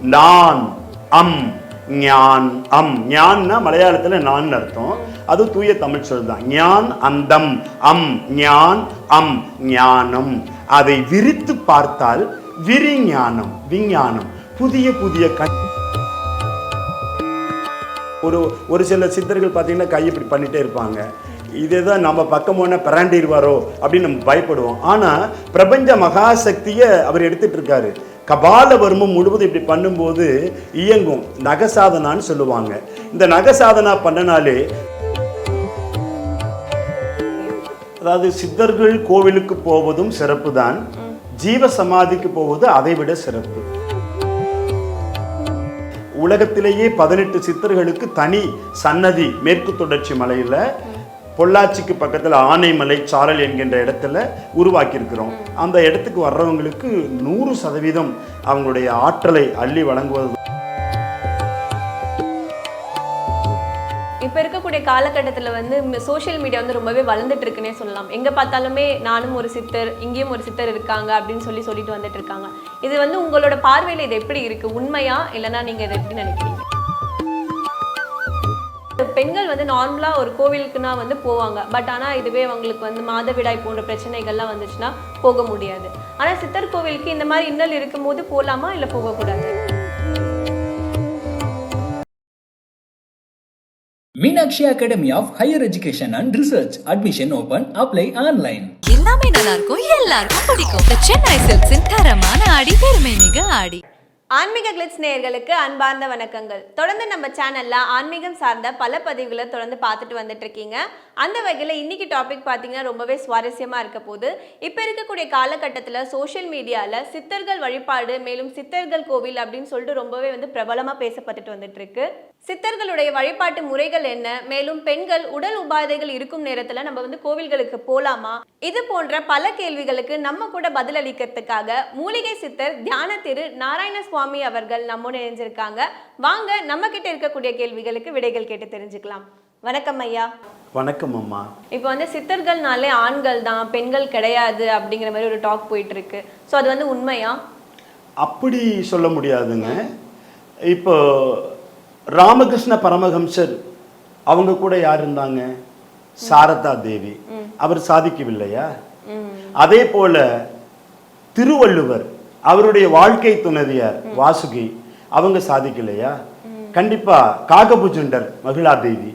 நான் அம் ஞான். அம் ஞான்னா மலையாளத்துல நான் அர்த்தம். அது தூய தமிழ் சொல் தான் ஞான் அந்தம். அம் ஞான். அம் ஞானம். அதை விரித்து பார்த்தால் விரிஞானம் விஞ்ஞானம். புதிய புதிய கண் ஒரு ஒரு சில சித்தர்கள் பார்த்தீங்கன்னா கை இப்படி பண்ணிட்டே இருப்பாங்க. இதே தான் நம்ம பக்கம் போனால் பிராண்டிடுவாரோ அப்படின்னு நம்ம பயப்படுவோம். ஆனால் பிரபஞ்ச மகாசக்தியை அவர் எடுத்துட்டு இருக்காரு. கபாலவர்மம் முழுவதும் இப்படி பண்ணும்போது இயங்கும். நகசாதனான்னு சொல்லுவாங்க. இந்த நகசாதனா பண்ணனாலே அதாவது சித்தர்கள் கோவிலுக்கு போவதும் சிறப்பு தான் ஜீவ சமாதிக்கு போவது அதை விட சிறப்பு. உலகத்திலேயே பதினெட்டு சித்தர்களுக்கு தனி சன்னதி மேற்கு தொடர்ச்சி மலையில பொள்ளாச்சிக்கு பக்கத்தில் ஆனைமலை சாரல் என்கின்ற இடத்துல உருவாக்கியிருக்கிறோம். அந்த இடத்துக்கு வர்றவங்களுக்கு நூறு சதவீதம் அவங்களுடைய ஆற்றலை அள்ளி வழங்குவது. இப்போ இருக்கக்கூடிய காலகட்டத்தில் வந்து சோஷியல் மீடியா வந்து ரொம்பவே வளர்ந்துட்டு இருக்குன்னே சொல்லலாம். எங்கே பார்த்தாலுமே நானும் ஒரு சித்தர் இங்கேயும் ஒரு சித்தர் இருக்காங்க அப்படின்னு சொல்லி சொல்லிட்டு வந்துட்டு இருக்காங்க இது வந்து உங்களோட பார்வையில் இது எப்படி இருக்குது உண்மையா? இல்லைன்னா நீங்கள் இதை எப்படி நினைக்கிறீங்க? பெண்கள் வந்து நார்மலாக ஒரு கோவிலுக்குனா வந்து போவாங்க பட் ஆனால் இதுவே அவங்களுக்கு வந்து மாதவிடாய் போன்ற பிரச்சனைகள்லாம் வந்துச்சுன்னா போக முடியாது ஆனால் சித்தர் கோவிலுக்கு இந்த மாதிரி இன்னல் இருக்கும்போது போகலாமா இல்லை போகக்கூடாது Meenakshi Academy of Higher Education and Research. Admission open. Apply online. எல்லாமே நல்லா இருக்கும் எல்லாருக்கும் பிடிக்கும் சென்னை சில்க்ஸின் தரமான ஆடி பெருமை மிக ஆடி ஆன்மீக கிளிட்ஸ் நேயர்களுக்கு அன்பார்ந்த வணக்கங்கள். தொடர்ந்து நம்ம சேனல்ல ஆன்மீகம் சார்ந்த பல பதிவுகளை தொடர்ந்து பார்த்துட்டு வந்துட்டு இருக்கீங்க அந்த வகையில் இன்னைக்கு டாபிக் பார்த்தீங்கன்னா ரொம்பவே சுவாரஸ்யமா இருக்க போது இப்போ இருக்கக்கூடிய காலகட்டத்தில் சோஷியல் மீடியாவில் சித்தர்கள் வழிபாடு மேலும் சித்தர்கள் கோவில் அப்படின்னு சொல்லிட்டு ரொம்பவே வந்து பிரபலமாக பேசப்பட்டுட்டு வந்துட்டு இருக்கு சித்தர்களுடைய வழிபாட்டு முறைகள் என்ன? மேலும் பெண்கள் உடல் உபாதைகள் இருக்கும் நேரத்தில் நம்ம வந்து கோவில்களுக்கு போலாமா? இது போன்ற பல கேள்விகளுக்கு நம்ம கூட பதிலளிக்கிறதுக்காக மூலிகை சித்தர் தியான திரு நாராயண சுவாமி அவர்கள் நம்மோடு இணைஞ்சிருக்காங்க. வாங்க நம்ம கிட்ட இருக்கக்கூடிய கேள்விகளுக்கு விடைகள் கேட்டு தெரிஞ்சுக்கலாம். வணக்கம் ஐயா. வணக்கம் அம்மா. இப்போ வந்து சித்தர்கள்னாலே ஆண்கள் தான் பெண்கள் கிடையாது அப்படிங்கிற மாதிரி ஒரு டாக் போயிட்டு இருக்கு ஸோ அது வந்து உண்மையா? அப்படி சொல்ல முடியாதுங்க. இப்போ ராமகிருஷ்ண பரமஹம்சர் அவங்க கூட யார் இருந்தாங்க? சாரதா தேவி. அவர் சாதிக்கவில்லையா? அதே போல திருவள்ளுவர் அவருடைய வாழ்க்கை துணைவியார் வாசுகி அவங்க சாதிக்கலையா? கண்டிப்பா காகபுஜண்டர் மகிழா தேவி.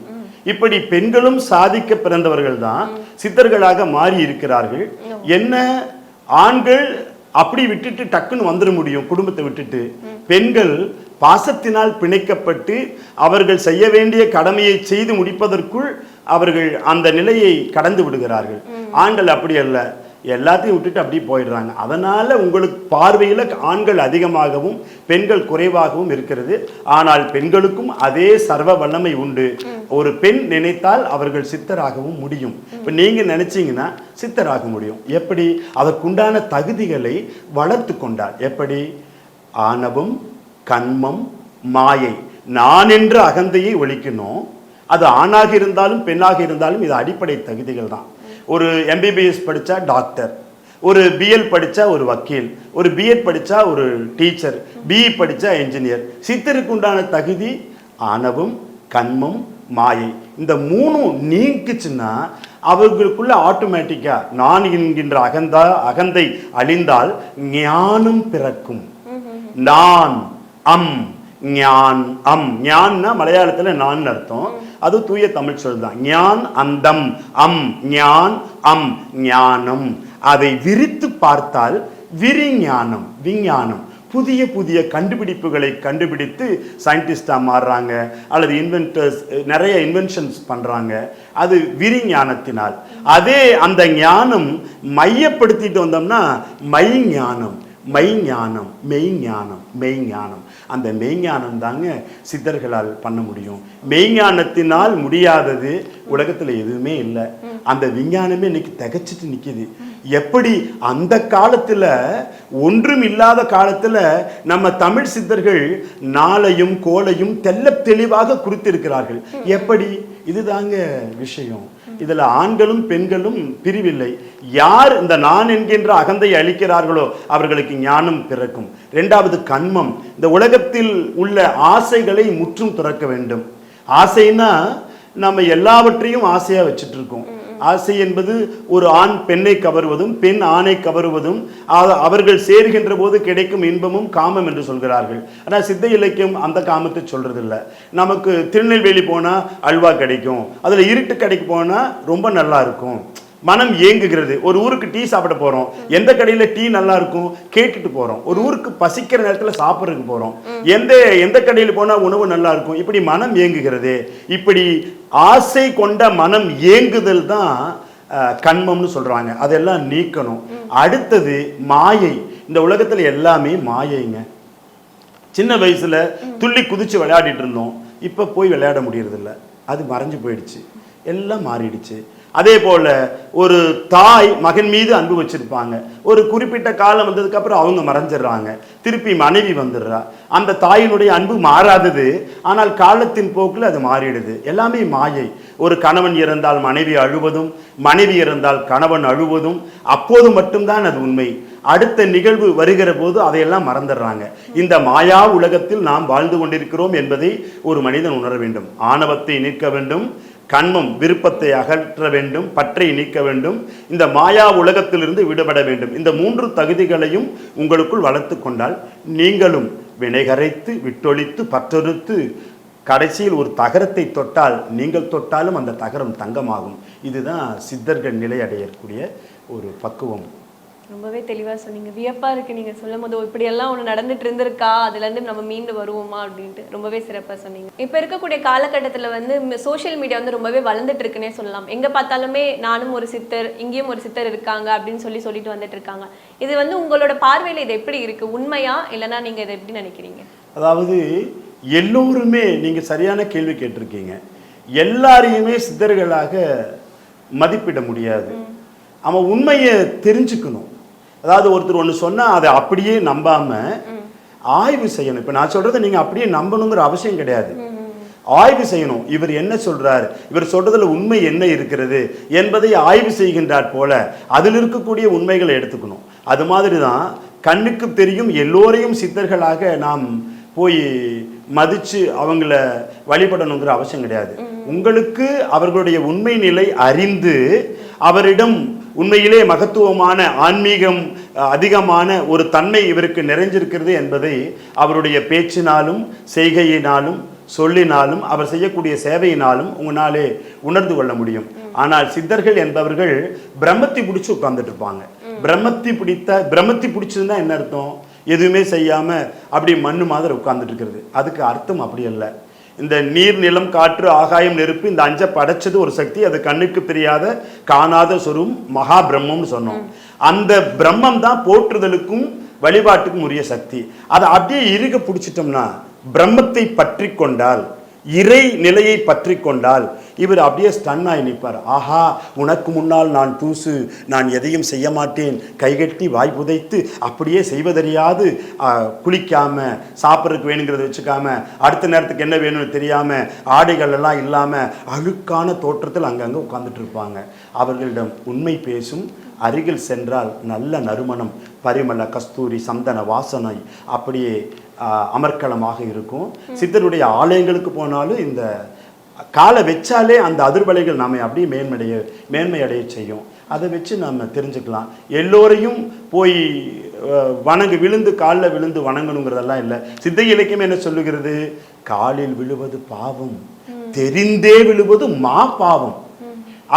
இப்படி பெண்களும் சாதிக்க பிறந்தவர்கள் தான் சித்தர்களாக மாறி இருக்கிறார்கள். என்ன ஆண்கள் அப்படி விட்டுட்டு டக்குன்னு வந்துட முடியும் குடும்பத்தை விட்டுட்டு? பெண்கள் பாசத்தினால் பிணைக்கப்பட்டு அவர்கள் செய்ய வேண்டிய கடமையை செய்து முடிப்பதற்குள் அவர்கள் அந்த நிலையை கடந்து விடுகிறார்கள். ஆண்கள் அப்படி அல்ல. எல்லாத்தையும் விட்டுட்டு அப்படியே போயிடுறாங்க. அதனால உங்களுக்கு பார்வையில் ஆண்கள் அதிகமாகவும் பெண்கள் குறைவாகவும் இருக்கிறது. ஆனால் பெண்களுக்கும் அதே சர்வ வல்லமை உண்டு. ஒரு பெண் நினைத்தால் அவர்கள் சித்தராகவும் முடியும். இப்போ நீங்க நினைச்சீங்கன்னா சித்தராக முடியும். எப்படி? அதற்குண்டான தகுதிகளை வளர்த்து கொண்டார் எப்படி? ஆணவம் கண்மம் மாயை. நான் என்ற அகந்தையை ஒழிக்கணும். அது ஆணாக இருந்தாலும் பெண்ணாக இருந்தாலும் இது அடிப்படை தகுதிகள் தான். ஒரு எம்பிபிஎஸ் படித்தா டாக்டர். ஒரு பிஎல் படித்தா ஒரு வக்கீல். ஒரு பிஎட் படித்தா ஒரு டீச்சர். பிஇ படித்தா என்ஜினியர் சித்தருக்கு உண்டான தகுதி ஆணவம் கண்மம் மாயை. இந்த மூணும் நீக்குச்சுன்னா அவர்களுக்குள்ள ஆட்டோமேட்டிக்கா நான் என்கின்ற அகந்தா அகந்தை அழிந்தால் ஞானம் பிறக்கும். நான் அம் ஞான் அம். ஞான்னா மலையாளத்துல நான் அர்த்தம். அது தூய தமிழ் சொல் தான். ஞான் அந்தம். அம் ஞான் அம் ஞானம். அதை விரித்து பார்த்தால் விரிஞானம் விஞ்ஞானம். புதிய புதிய கண்டுபிடிப்புகளை கண்டுபிடித்து சயின்டிஸ்டாக மாறுறாங்க. அல்லது இன்வென்டர்ஸ் நிறைய இன்வென்ஷன்ஸ் பண்ணுறாங்க அது விரிஞானத்தினால். அதே அந்த ஞானம் மையப்படுத்திட்டு வந்தோம்னா மை ஞானம் மை ஞானம் மெய் ஞானம் மெய் ஞானம் அந்த மெய்ஞானம் தாங்க சித்தர்களால் பண்ண முடியும். மெய்ஞானத்தினால் முடியாதது உலகத்தில் எதுவுமே இல்லை. அந்த விஞ்ஞானமே இன்னைக்கு திகச்சிட்டு நிற்கிது எப்படி அந்த காலத்தில் ஒன்றும் இல்லாத காலத்தில் நம்ம தமிழ் சித்தர்கள் நாளையும் கோலையும் தெல்ல தெளிவாக குறித்திருக்கிறார்கள். எப்படி? இதுதாங்க விஷயம். இதுல ஆண்களும் பெண்களும் பிரிவில்லை. யார் இந்த நான் என்கின்ற அகந்தை அளிக்கிறார்களோ அவர்களுக்கு ஞானம் பிறக்கும். இரண்டாவது கண்மம். இந்த உலகத்தில் உள்ள ஆசைகளை முற்றும் துறக்க வேண்டும். ஆசைன்னா நம்ம எல்லாவற்றையும் ஆசையா வச்சுட்டு இருக்கோம். ஆசை என்பது ஒரு ஆண் பெண்ணை கவருவதும் பெண் ஆணை கவருவதும் அவர்கள் சேருகின்ற போது கிடைக்கும் இன்பமும் காமம் என்று சொல்கிறார்கள். ஆனால் சித்த இலக்கியம் அந்த காமத்தை சொல்றதில்லை. நமக்கு திருநெல்வேலி போனால் அல்வா கிடைக்கும். அதில் இருட்டு கடைக்கு போனால் ரொம்ப நல்லா இருக்கும். மனம் ஏங்குகிறது. ஒரு ஊருக்கு டீ சாப்பிட போகிறோம் எந்த கடையில் டீ நல்லா இருக்கும் கேட்டுட்டு போகிறோம் ஒரு ஊருக்கு பசிக்கிற நேரத்தில் சாப்பிட்றதுக்கு போகிறோம் எந்த எந்த கடையில் போனால் உணவு நல்லா இருக்கும் இப்படி மனம் ஏங்குகிறது. இப்படி ஆசை கொண்ட மனம் ஏங்குதல் தான் கண்மம்னு சொல்கிறாங்க அதெல்லாம் நீக்கணும். அடுத்தது மாயை. இந்த உலகத்தில் எல்லாமே மாயைங்க. சின்ன வயசில் துள்ளி குதிச்சு விளையாடிட்டு இருந்தோம். இப்போ போய் விளையாட முடியறதில்ல. அது மறைஞ்சு போயிடுச்சு. எல்லாம் மாறிடுச்சு. அதே போல் ஒரு தாய் மகன் மீது அன்பு வச்சிருப்பாங்க. ஒரு குறிப்பிட்ட காலம் வந்ததுக்கப்புறம் அவங்க மறைஞ்சிடுறாங்க திருப்பி மனைவி வந்துடுறா. அந்த தாயினுடைய அன்பு மாறாதது. ஆனால் காலத்தின் போக்கில் அது மாறிடுது. எல்லாமே மாயை. ஒரு கணவன் இறந்தால் மனைவி அழுவதும் மனைவி இறந்தால் கணவன் அழுவதும் அப்போது மட்டும்தான் அது உண்மை. அடுத்த நிகழ்வு வருகிற போது அதையெல்லாம் மறந்துடுறாங்க. இந்த மாயா உலகத்தில் நாம் வாழ்ந்து கொண்டிருக்கிறோம் என்பதை ஒரு மனிதன் உணர வேண்டும். ஆணவத்தை நிற்க வேண்டும். கண்மம் விருப்பத்தை அகற்ற வேண்டும் பற்றை நீக்க வேண்டும் இந்த மாயா உலகத்திலிருந்து விடுபட வேண்டும். இந்த மூன்று தகுதிகளையும் உங்களுக்குள் வளர்த்து கொண்டால் நீங்களும் வினைகரைத்து விட்டொழித்து பற்றொறுத்து கடைசியில் ஒரு தகரத்தை தொட்டால் நீங்கள் தொட்டாலும் அந்த தகரம் தங்கமாகும். இதுதான் சித்தர்கள் நிலை அடையக்கூடிய ஒரு பக்குவம். ரொம்பவே தெளிவா சொன்னீங்க. வியப்பா இருக்கு நீங்க சொல்லும் போது இப்படி எல்லாம் ஒண்ணு நடந்துட்டு இருந்திருக்கா? அதுல இருந்து நம்ம மீண்டு வருவோமா? அப்படின்ட்டு ரொம்பவே சிறப்பா சொன்னீங்க. இப்ப இருக்கக்கூடிய காலகட்டத்துல வந்து சோஷியல் மீடியா வந்து ரொம்பவே வளர்ந்துட்டு இருக்குன்னே சொல்லலாம். எங்க பார்த்தாலுமே நானும் ஒரு சித்தர் இங்கேயும் ஒரு சித்தர் இருக்காங்க அப்படின்னு சொல்லி சொல்லிட்டு வந்துட்டு இருக்காங்க. இது வந்து உங்களோட பார்வையில இது எப்படி இருக்கு? உண்மையா? இல்லைன்னா நீங்க இதை எப்படி நினைக்கிறீங்க? அதாவது எல்லோருமே நீங்க சரியான கேள்வி கேட்டிருக்கீங்க. எல்லாரையுமே சித்தர்களாக மதிப்பிட முடியாது. அவன் உண்மையை தெரிஞ்சுக்கணும். அதாவது ஒருத்தர் ஒன்று சொன்னா அதை அப்படியே நம்பாம ஆய்வு செய்யணும். இப்ப நான் சொல்றதை நீங்க அப்படியே நம்பணுங்கிற அவசியம் கிடையாது. ஆய்வு செய்யணும். இவர் என்ன சொல்றார்? இவர் சொல்றதுல உண்மை என்ன இருக்கிறது என்பதை ஆய்வு செய்கின்றார் போல அதில் இருக்கக்கூடிய உண்மைகளை எடுத்துக்கணும். அது மாதிரி தான் கண்ணுக்கு தெரியும் எல்லோரையும் சித்தர்களாக நாம் போய் மதிச்சு அவங்கள வழிபடணுங்கிற அவசியம் கிடையாது. உங்களுக்கு அவர்களுடைய உண்மை நிலை அறிந்து அவரிடம் உண்மையிலே மகத்துவமான ஆன்மீகம் அதிகமான ஒரு தன்மை இவருக்கு நிறைஞ்சிருக்கிறது என்பதை அவருடைய பேச்சினாலும் செய்கையினாலும் சொல்லினாலும் அவர் செய்யக்கூடிய சேவையினாலும் உங்களாலே உணர்ந்து கொள்ள முடியும். ஆனால் சித்தர்கள் என்பவர்கள் பிரம்மத்தை பிடிச்சி உட்கார்ந்துட்டு இருப்பாங்க. பிரம்மத்தை பிடித்த பிரம்மத்தை பிடிச்சதுன்னா என்ன அர்த்தம்? எதுவுமே செய்யாம அப்படி மண்ணு மாதிரி உட்கார்ந்துட்டு இருக்கிறது. அதுக்கு அர்த்தம் அப்படி இல்லை இந்த நீர் நிலம் காற்று ஆகாயம் நெருப்பு இந்த அஞ்ச படைச்சது ஒரு சக்தி. அது கண்ணுக்கு தெரியாத காணாத சொரும் மகா பிரம்மம்னு சொன்னோம். அந்த பிரம்மம் தான் போற்றுதலுக்கும் வழிபாட்டுக்கும் உரிய சக்தி. அதை அப்படியே இறுக பிடிச்சிட்டோம்னா பிரம்மத்தை பற்றி கொண்டால் இறை நிலையை பற்றி கொண்டால் இவர் அப்படியே ஸ்டன் ஆகி நிற்பார். ஆஹா உனக்கு முன்னால் நான் தூசு நான் எதையும் செய்ய மாட்டேன். கைகட்டி வாய் புதைத்து அப்படியே செய்வதறியாது. ஆ, குளிக்காம சாப்பிட்றதுக்கு வேணுங்கிறத வச்சுக்காம அடுத்த நேரத்துக்கு என்ன வேணும்னு தெரியாம ஆடைகள் எல்லாம் இல்லாம அழுக்கான தோற்றத்தில் அங்கங்க உட்கார்ந்துட்டு இருப்பாங்க. அவர்களிடம் உண்மை பேசும் அருகில் சென்றால் நல்ல நறுமணம் பரிமள கஸ்தூரி சந்தன வாசனை அப்படியே அமர்க்களமாக இருக்கும். சித்தருடைய ஆலயங்களுக்கு போனாலும் இந்த காலை வச்சாலே அந்த அதிர்வலைகள் நம்மை அப்படியே மேன்மடைய மேன்மை அடைய செய்யும். அதை வச்சு நம்ம தெரிஞ்சுக்கலாம். எல்லோரையும் போய் வணங்கு விழுந்து காலில் விழுந்து வணங்கணுங்கிறதெல்லாம் இல்லை. சித்த இலக்கியம் என்ன சொல்லுகிறது? காலில் விழுவது பாவம். தெரிந்தே விழுவது மா பாவம்.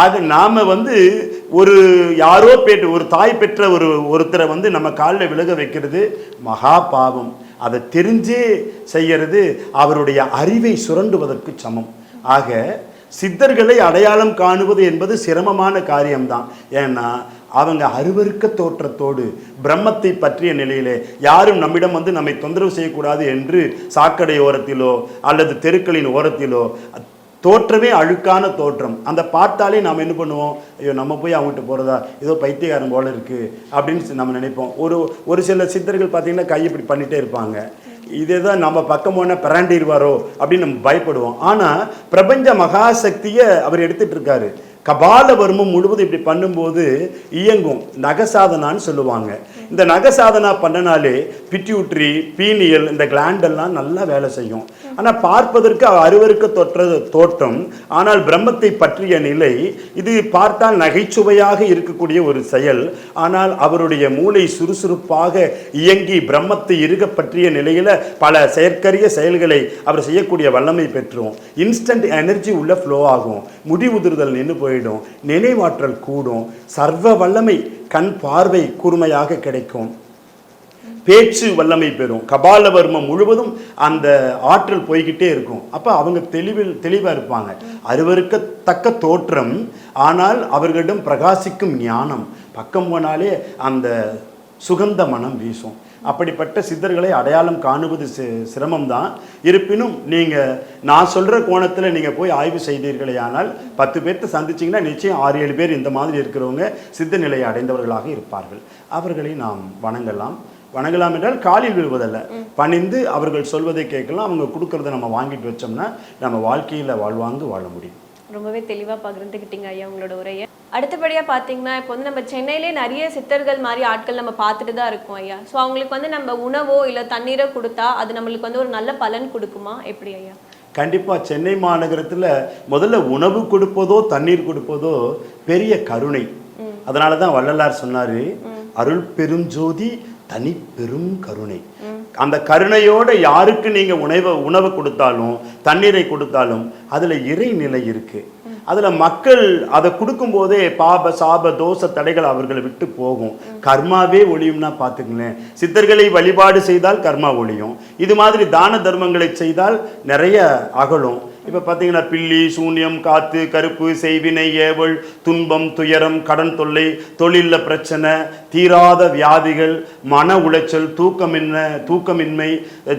அது நாம வந்து ஒரு யாரோ பெற்ற ஒரு தாய் பெற்ற ஒரு ஒருத்தரை வந்து நம்ம காலில் விலக வைக்கிறது மகா பாவம். அதை தெரிஞ்சே செய்யறது அவருடைய அறிவை சுரண்டுவதற்கு சமம். ஆக சித்தர்களை அடையாளம் காணுவது என்பது சிரமமான காரியம்தான். ஏன்னா அவங்க அருவருக்க தோற்றத்தோடு பிரம்மத்தை பற்றிய நிலையிலே யாரும் நம்மிடம் வந்து நம்மை தொந்தரவு செய்யக்கூடாது என்று சாக்கடை ஓரத்திலோ அல்லது தெருக்களின் ஓரத்திலோ தோற்றமே அழுக்கான தோற்றம். அந்த பார்த்தாலே நாம் என்ன பண்ணுவோம்? ஐயோ நம்ம போய் அவங்ககிட்ட போகிறதா ஏதோ பைத்தியக்காரன் போல இருக்குது அப்படின்னு நம்ம நினைப்போம். ஒரு ஒரு சில சித்தர்கள் பார்த்தீங்கன்னா கை இப்படி பண்ணிட்டே இருப்பாங்க. இதே தான் நம்ம பக்கமான பிராண்டிடுவாரோ அப்படின்னு நம்ம பயப்படுவோம். ஆனால் பிரபஞ்ச மகாசக்தியை அவர் எடுத்துகிட்டு இருக்காரு. கபாலவர்மம் முழுவதும் இப்படி பண்ணும்போது இயங்கும். நகசாதனான்னு சொல்லுவாங்க. இந்த நகசாதனா பண்ணனாலே பிட்யூட்ரி பீனியல் இந்த கிளாண்டெல்லாம் நல்லா வேலை செய்யும். ஆனால் பார்ப்பதற்கு அருவருக்க தொற்ற தோற்றம். ஆனால் பிரம்மத்தை பற்றிய நிலை இது பார்த்தால் நகைச்சுவையாக இருக்கக்கூடிய ஒரு செயல். ஆனால் அவருடைய மூளை சுறுசுறுப்பாக இயங்கி பிரம்மத்தை இருக பற்றிய நிலையில் பல செயற்கரிய செயல்களை அவர் செய்யக்கூடிய வல்லமை பெற்றோம். இன்ஸ்டன்ட் எனர்ஜி உள்ள ஃப்ளோ ஆகும். முடி நின்று நின்று போயிடும் நினைவாற்றல் கூடும். சர்வ வல்லமை கண் பார்வை கூர்மையாக கிடைக்கும். பேச்சு வல்லமை பெறும். கபாலவர்மம் முழுவதும் அந்த ஆற்றல் போய்கிட்டே இருக்கும். அப்போ அவங்க தெளிவில் தெளிவாக இருப்பாங்க. அருவருக்கத்தக்க தோற்றம் ஆனால் அவர்களிடம் பிரகாசிக்கும் ஞானம். பக்கம் போனாலே அந்த சுகந்த மனம் வீசும். அப்படிப்பட்ட சித்தர்களை அடையாளம் காணுவது சிரமம்தான். இருப்பினும் நீங்கள் நான் சொல்கிற கோணத்தில் நீங்கள் போய் ஆய்வு செய்தீர்களே ஆனால் பத்து பேர்த்த சந்திச்சிங்கன்னா நிச்சயம் ஆறு ஏழு பேர் இந்த மாதிரி இருக்கிறவங்க சித்த நிலையை அடைந்தவர்களாக இருப்பார்கள். அவர்களை நாம் வணங்கலாம். வணங்கலாம் என்றால் காலில் விழுவதல்ல. பணிந்து அவர்கள் சொல்வதை கேட்கலாம். அவங்க கொடுக்கறத நம்ம வாங்கிட்டு வச்சோம்னா நம்ம வாழ்க்கையில் வாழ்வாங்கு வாழ முடியும். ரொம்பவே தெளிவாக பகிர்ந்துக்கிட்டீங்க ஐயா உங்களோட உரையை. அடுத்தபடியா பாத்தீங்கன்னா இப்போ வந்து நம்ம சென்னையிலே நிறைய சித்தர்கள் மாதிரி ஆட்கள் நம்ம பார்த்துட்டு தான் இருக்கோம் ஐயா. ஸோ அவங்களுக்கு வந்து நம்ம உணவோ இல்ல தண்ணீரோ கொடுத்தா அது நம்மளுக்கு வந்து ஒரு நல்ல பலன் கொடுக்குமா? எப்படி ஐயா? கண்டிப்பாக சென்னை மாநகரத்தில் முதல்ல உணவு கொடுப்பதோ தண்ணீர் கொடுப்பதோ பெரிய கருணை. அதனால தான் வள்ளலார் சொன்னார் அருள் பெரும் ஜோதி தனி பெரும் கருணை. அந்த கருணையோட யாருக்கு நீங்க உணவை உணவு கொடுத்தாலும் தண்ணீரை கொடுத்தாலும் அதுல இறை நிலை இருக்கு. அதில் மக்கள் அதை கொடுக்கும்போதே பாப சாப தோஷ தடைகள் அவர்களை விட்டு போகும். கர்மாவே ஒழியும்னா பார்த்துங்களேன். சித்தர்களை வழிபாடு செய்தால் கர்மா ஒழியும் இது மாதிரி தான தர்மங்களை செய்தால் நிறைய அகலும். இப்போ பார்த்தீங்கன்னா பில்லி சூன்யம் காத்து கருப்பு செய்வினை ஏவல் துன்பம் துயரம் கடன் தொல்லை தொழிலில் பிரச்சனை தீராத வியாதிகள் மன உளைச்சல் தூக்கமின்மை தூக்கமின்மை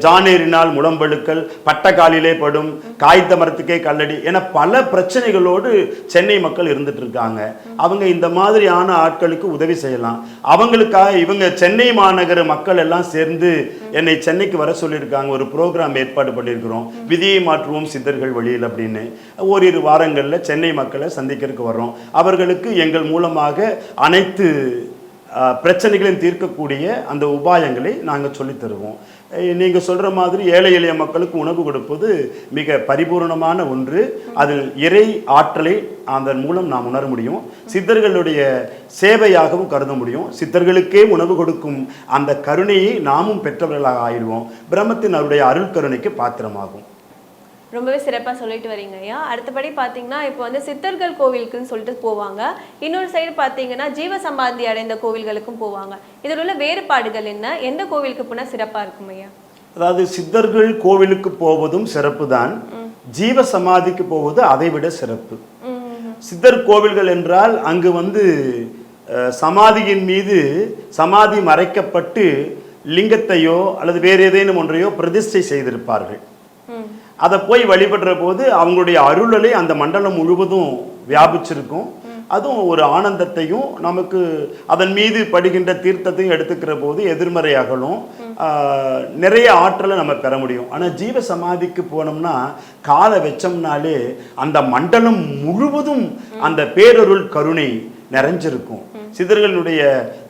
ஜானேரினால் முடம்பழுக்கள் பட்டக்காலிலே படும் காய்த்த மரத்துக்கே கல்லடி என பல பிரச்சனைகளோடு சென்னை மக்கள் இருந்துட்டு இருக்காங்க. அவங்க இந்த மாதிரியான ஆட்களுக்கு உதவி செய்யலாம். அவங்களுக்காக இவங்க சென்னை மாநகர மக்கள் எல்லாம் சேர்ந்து என்னை சென்னைக்கு வர சொல்லியிருக்காங்க. ஒரு ப்ரோக்ராம் ஏற்பாடு பண்ணியிருக்கிறோம். விதியை மாற்றுவோம் சித்தர்கள் வழியில் அப்படின்னு ஓரிரு வாரங்களில் சென்னை மக்களை சந்திக்கிறதுக்கு வர்றோம். அவர்களுக்கு எங்கள் மூலமாக அனைத்து பிரச்சனைகளையும் தீர்க்கக்கூடிய அந்த உபாயங்களை நாங்கள் சொல்லித் தருவோம். நீங்கள் சொல்கிற மாதிரி ஏழை எளிய மக்களுக்கு உணவு கொடுப்பது மிக பரிபூரணமான ஒன்று. அதில் இறை ஆற்றலை அதன் மூலம் நாம் உணர முடியும். சித்தர்களுடைய சேவையாகவும் கருத முடியும். சித்தர்களுக்கே உணவு கொடுக்கும் அந்த கருணையை நாமும் பெற்றவர்களாக ஆயிடுவோம். பிரம்மத்தின் அவருடைய அருள் கருணைக்கு பாத்திரமாகும். ரொம்பவே சிறப்பா சொல்லிட்டு வரீங்க ஐயா. அடுத்தபடி பாத்தீங்கன்னா இப்போ வந்து சித்தர்கள் கோவிலுக்குன்னு சொல்லிட்டு போவாங்க. இன்னொரு சைடு பாத்தீங்கன்னா ஜீவ சமாதி அடைந்த கோவில்களுக்கும் போவாங்க. இதில் உள்ள வேறுபாடுகள் என்ன? எந்த கோவிலுக்கு போனா சிறப்பா இருக்கும் ஐயா? அதாவது சித்தர்கள் கோவிலுக்கு போவதும் சிறப்பு தான் ஜீவ சமாதிக்கு போவது அதை விட சிறப்பு சித்தர் கோவில்கள் என்றால் அங்கு வந்து சமாதியின் மீது சமாதி மறைக்கப்பட்டு லிங்கத்தையோ அல்லது வேறு ஏதேனும் ஒன்றையோ பிரதிஷ்டை செய்திருப்பார்கள். அதை போய் வழிபடுற போது அவங்களுடைய அருளலை அந்த மண்டலம் முழுவதும் வியாபிச்சிருக்கும். அதுவும் ஒரு ஆனந்தத்தையும் நமக்கு அதன் மீது படுகின்ற தீர்த்தத்தையும் எடுத்துக்கிற போது எதிர்மறை அகலும். நிறைய ஆற்றலை நம்ம பெற முடியும். ஆனால் ஜீவ சமாதிக்கு போனோம்னா காலை வச்சோம்னாலே அந்த மண்டலம் முழுவதும் அந்த பேரருள் கருணை நிறைஞ்சிருக்கும். சிதர்களுடைய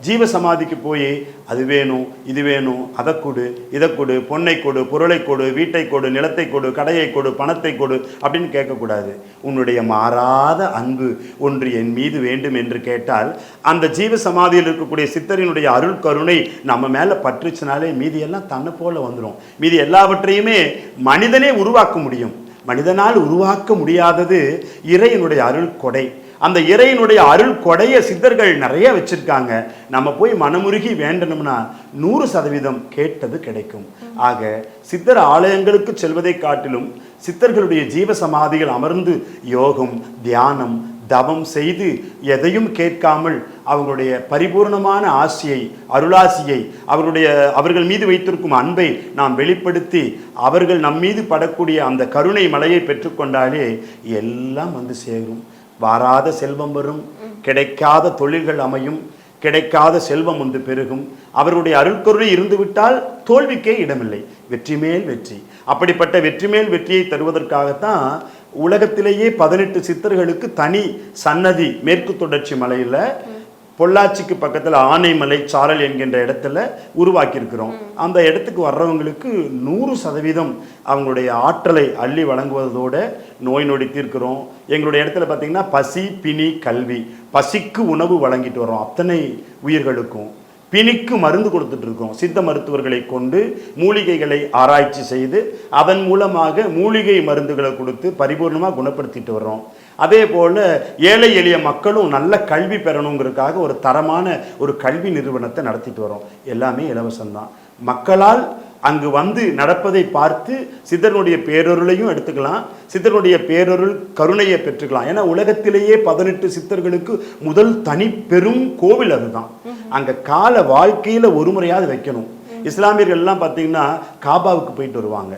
ஜீவ சமாதிக்கு போய் அது வேணும் இது வேணும் அதை கொடு இதை கொடு பொன்னை கொடு பொருளை கொடு வீட்டை கொடு நிலத்தை கொடு கடையை கொடு பணத்தை கொடு அப்படின்னு கேட்கக்கூடாது. உன்னுடைய மாறாத அன்பு ஒன்று என் மீது வேண்டும் என்று கேட்டால் அந்த ஜீவ சமாதியில் இருக்கக்கூடிய சித்தரினுடைய அருள் கருணை நம்ம மேலே பற்றுச்சுனாலே மீதி எல்லாம் தன்னை போல வந்துடும் மீதி எல்லாவற்றையுமே மனிதனே உருவாக்க முடியும். மனிதனால் உருவாக்க முடியாதது இறையினுடைய அருள் கொடை. அந்த இறையினுடைய அருள் கொடைய சித்தர்கள் நிறைய வச்சிருக்காங்க. நம்ம போய் மனமுருகி வேண்டணும்னா நூறு சதவீதம் கேட்டது கிடைக்கும். ஆக சித்தர் ஆலயங்களுக்கு செல்வதை காட்டிலும் சித்தர்களுடைய ஜீவ சமாதிகள் அமர்ந்து யோகம் தியானம் தவம் செய்து எதையும் கேட்காமல் அவங்களுடைய பரிபூர்ணமான ஆசியை அருளாசியை அவருடைய அவர்கள் மீது வைத்திருக்கும் அன்பை நாம் வெளிப்படுத்தி அவர்கள் நம் மீது படக்கூடிய அந்த கருணை மலையை பெற்றுக்கொண்டாலே எல்லாம் வந்து சேரும். வாராத செல்வம் வரும். கிடைக்காத தொழில்கள் அமையும். கிடைக்காத செல்வம் வந்து பெருகும். அவருடைய அருட்கருணை இருந்துவிட்டால் தோல்விக்கே இடமில்லை. வெற்றி மேல் வெற்றி. அப்படிப்பட்ட வெற்றி மேல் வெற்றியை தருவதற்காகத்தான் உலகத்திலேயே பதினெட்டு சித்தர்களுக்கு தனி சன்னதி மேற்கு தொடர்ச்சி மலையில் பொள்ளாச்சிக்கு பக்கத்தில் ஆனைமலை சாரல் என்கின்ற இடத்துல உருவாக்கியிருக்கிறோம். அந்த இடத்துக்கு வர்றவங்களுக்கு நூறு சதவீதம் அவங்களுடைய ஆற்றலை அள்ளி வழங்குவதோட நோய் நொடி தீர்க்கிறோம். எங்களுடைய இடத்துல பார்த்தீங்கன்னா பசி பிணி கல்வி பசிக்கு உணவு வழங்கிட்டு வரோம் அத்தனை உயிர்களுக்கும். பிணிக்கு மருந்து கொடுத்துட்டு இருக்கோம் சித்த மருத்துவர்களை கொண்டு மூலிகைகளை ஆராய்ச்சி செய்து அதன் மூலமாக மூலிகை மருந்துகளை கொடுத்து பரிபூர்ணமாக குணப்படுத்திட்டு வர்றோம். அதே போல் ஏழை எளிய மக்களும் நல்ல கல்வி பெறணுங்கிறதுக்காக ஒரு தரமான ஒரு கல்வி நிறுவனத்தை நடத்திட்டு வரோம் எல்லாமே இலவசம்தான். மக்களால் அங்கு வந்து நடப்பதை பார்த்து சித்தனுடைய பேரொருளையும் எடுத்துக்கலாம். சித்தனுடைய பேரொருள் கருணையை பெற்றுக்கலாம். ஏன்னா உலகத்திலேயே பதினெட்டு சித்தர்களுக்கு முதல் தனி பெரும் கோவில் அதுதான். அங்க கால வாழ்க்கையில ஒரு முறையாவது வைக்கணும். இஸ்லாமியர்கள் எல்லாம் பார்த்தீங்கன்னா காபாவுக்கு போயிட்டு வருவாங்க.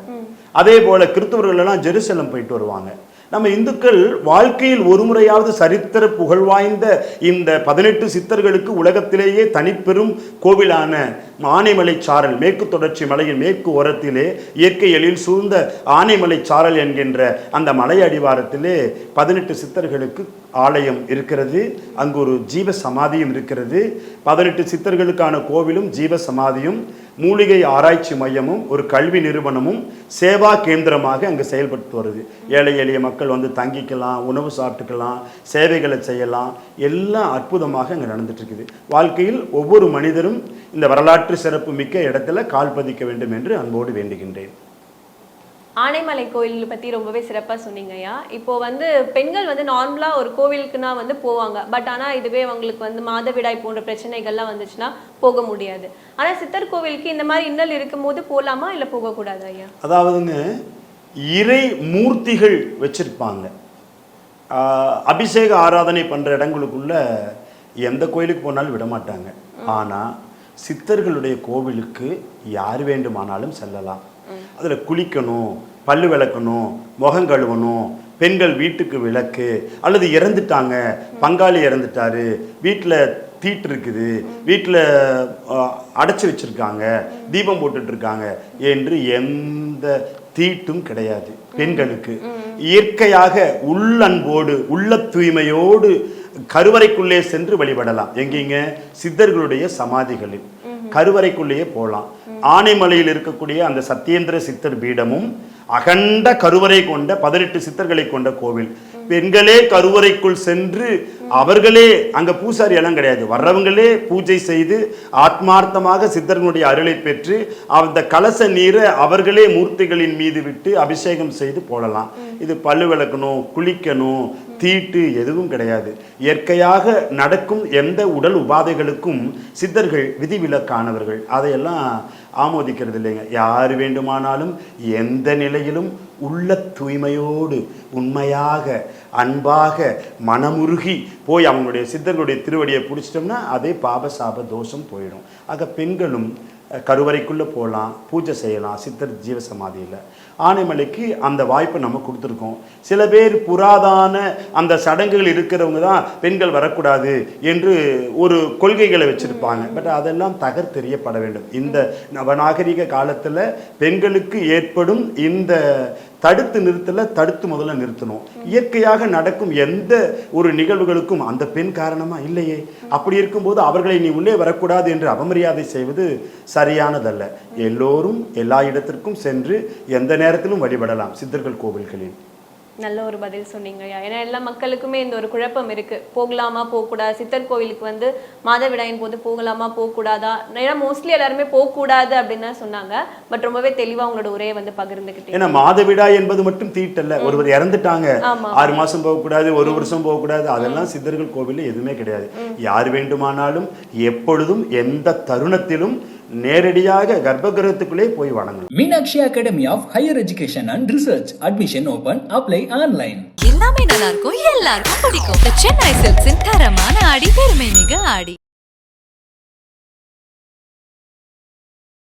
அதே போல கிறிஸ்தவர்கள் எல்லாம் ஜெருசலம் போயிட்டு வருவாங்க. நம்ம இந்துக்கள் வாழ்க்கையில் ஒரு முறையாவது சரித்திர புகழ் வாய்ந்த இந்த பதினெட்டு சித்தர்களுக்கு உலகத்திலேயே தனிப்பெரும் கோவிலான ஆனைமலை சாரல் மேற்கு தொடர்ச்சி மலையின் மேற்கு ஓரத்திலே இயற்கை எழில் சூழ்ந்த ஆனைமலை சாரல் என்கின்ற அந்த மலை அடிவாரத்திலே பதினெட்டு சித்தர்களுக்கு ஆலயம் இருக்கிறது. அங்கு ஒரு ஜீவ சமாதியும் இருக்கிறது. பதினெட்டு சித்தர்களுக்கான கோவிலும் ஜீவ சமாதியும் மூலிகை ஆராய்ச்சி மையமும் ஒரு கல்வி நிறுவனமும் சேவா கேந்திரமாக அங்கு செயல்பட்டு வருது. ஏழை எளிய மக்கள் வந்து தங்கிக்கலாம் உணவு சாப்பிட்டுக்கலாம் சேவைகளை செய்யலாம். எல்லாம் அற்புதமாக அங்கே நடந்துட்டுருக்குது வாழ்க்கையில் ஒவ்வொரு மனிதரும் இந்த வரலாற்று சிறப்பு மிக்க இடத்துல கால் பதிக்க வேண்டும் என்று அன்போடு வேண்டுகின்றேன். ஆனைமலை கோயில் பத்தி ரொம்பவே சிறப்பா சொன்னீங்கய்யா இப்போ வந்து பெண்கள் வந்து நார்மலா ஒரு கோவிலுக்குனா வந்து போவாங்க. பட் ஆனா இதுவே அவங்களுக்கு வந்து மாதவிடாய் போன்ற பிரச்சனைகள்லாம் வந்துச்சுன்னா போக முடியாது. ஆனா சித்தர் கோவிலுக்கு இந்த மாதிரி இன்னல் இருக்கும்போது போலாமா இல்ல போகக்கூடாது ஐயா? அதாவதுங்க இறை மூர்த்திகள் வச்சிருப்பாங்க. அபிஷேக ஆராதனை பண்ற இடங்களுக்குள்ள எந்த கோயிலுக்கு போனாலும் விட மாட்டாங்க. ஆனா சித்தர்களுடைய கோவிலுக்கு யார் வேண்டுமானாலும் செல்லலாம். அதுல குளிக்கணும் பல்லு விளக்கணும் முகம் கழுவணும் பெண்கள் வீட்டுக்கு விளக்கு அல்லது இறந்துட்டாங்க பங்காளி இறந்துட்டாரு வீட்டில் தீட்டு இருக்குது வீட்டில் அடைச்சி வச்சிருக்காங்க தீபம் போட்டுட்டு இருக்காங்க என்று எந்த தீட்டும் கிடையாது பெண்களுக்கு. இயற்கையாக உள்ளன்போடு உள்ள தூய்மையோடு கருவறைக்குள்ளே சென்று வழிபடலாம். எங்கேங்க? சித்தர்களுடைய சமாதிகளில். கருவறைக்குள்ளேயே போகலாம் ஆனைமலையில் இருக்கக்கூடிய அந்த சத்யேந்திர சித்தர் பீடமும் அகண்ட கருவறை கொண்ட பதினெட்டு சித்தர்களை கொண்ட கோவில். பெண்களே கருவறைக்குள் சென்று அவர்களே அங்கே பூசாரி எல்லாம் கிடையாது. வர்றவங்களே பூஜை செய்து ஆத்மார்த்தமாக சித்தர்களுடைய அருளை பெற்று அந்த கலச நீரை அவர்களே மூர்த்திகளின் மீது விட்டு அபிஷேகம் செய்து போடலாம். இது பல்லு விளக்கணும் குளிக்கணும் தீட்டு எதுவும் கிடையாது. இயற்கையாக நடக்கும் எந்த உடல் உபாதைகளுக்கும் சித்தர்கள் விதிவிலக்கானவர்கள். அதையெல்லாம் ஆமோதிக்கிறது இல்லைங்க. யார் வேண்டுமானாலும் எந்த நிலையிலும் உள்ள தூய்மையோடு உண்மையாக அன்பாக மனமுருகி போய் அவங்களுடைய சித்தர்களுடைய திருவடியை பிடிச்சிட்டோம்னா அதே பாப சாப தோஷம் போயிடும். ஆக பெண்களும் கருவறைக்குள்ளே போகலாம் பூஜை செய்யலாம் சித்தர் ஜீவசமாதியில். ஆனைமலைக்கு அந்த வாய்ப்பை நம்ம கொடுத்துருக்கோம். சில பேர் புராதான அந்த சடங்குகள் இருக்கிறவங்க தான் பெண்கள் வரக்கூடாது என்று ஒரு கொள்கைகளை வச்சிருப்பாங்க. பட் அதெல்லாம் தகர்த்தெறியப்பட வேண்டும். இந்த நவநாகரிக காலத்தில் பெண்களுக்கு ஏற்படும் இந்த தடுத்து நிறுத்தல தடுத்து முதல்ல நிறுத்தணும். இயற்கையாக நடக்கும் எந்த ஒரு நிகழ்வுகளுக்கும் அந்த பெண் காரணமா இல்லையே. அப்படி இருக்கும்போது அவர்களை நீ உள்ளே வரக்கூடாது என்று அவமரியாதை செய்வது சரியானதல்ல. எல்லோரும் எல்லா இடத்திற்கும் சென்று எந்த நேரத்திலும் வழிபடலாம். சித்தர்கள் கோவில்களில். நல்ல ஒரு பதில் சொன்னீங்க. ஏன்னா எல்லா மக்களுக்குமே இந்த ஒரு குழப்பம் இருக்கு. போகலாமா போகக்கூடாது? சித்தர் கோவிலுக்கு வந்து மாதவிடாயின் போது போகலாமா போகக்கூடாதா? ஏன்னா மோஸ்ட்லி எல்லாருமே போகக்கூடாது அப்படின்னு தான் சொன்னாங்க. பட் ரொம்பவே தெளிவா உங்களோட உரையை வந்து பகிர்ந்துக்கிட்டீங்க ஏன்னா மாதவிடாய் என்பது மட்டும் தீட்டல்ல. ஒருவர் இறந்துட்டாங்க. ஆறு மாசம் போகக்கூடாது ஒரு வருஷம் போகக்கூடாது. அதெல்லாம் சித்தர்கள் கோவில்ல எதுவுமே கிடையாது. யார் வேண்டுமானாலும் எப்பொழுதும் எந்த தருணத்திலும் நேரடியாக கர்ப்பகிரகத்துக்குள்ளே போய் வணங்கலாம் Meenakshi Academy of Higher Education and Research. Admission open. Apply online. எல்லாமே நல்லா இருக்கும் எல்லாருக்கும் பிடிக்கும் The சென்னை சில்க்ஸின் தரமான ஆடி பெருமை மிக ஆடி